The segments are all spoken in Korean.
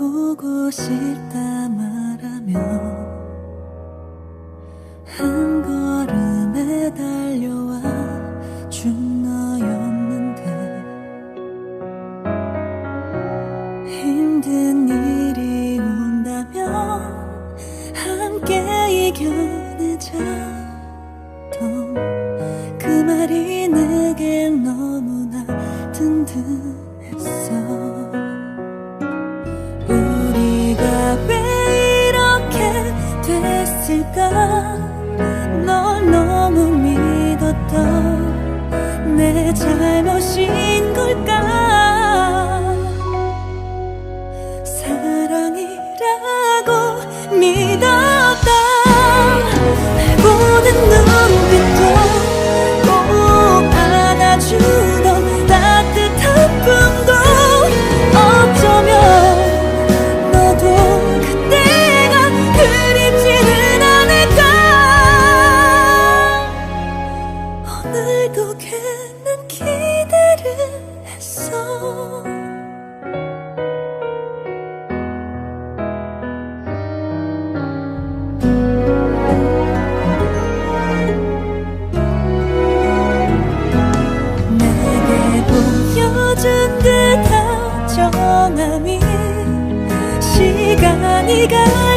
보고 싶다 말하며 한 걸음에 달려와 준 너였는데 힘든 일이 온다면 함께 이겨내자 던그 말이 내겐 너무나 든든 있을까? 널 너무 믿었던 내 잘못 一个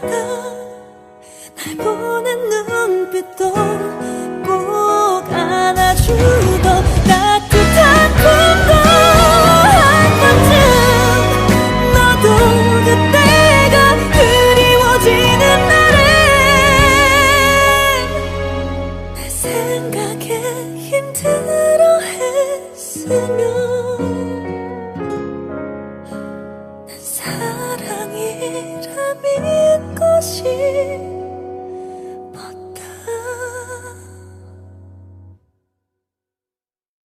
날 보는 눈빛도 꼭 안아주던 따뜻한 꿈도 한 번쯤 너도 그때가 그리워지는 날에 내 생각에 힘들어했으면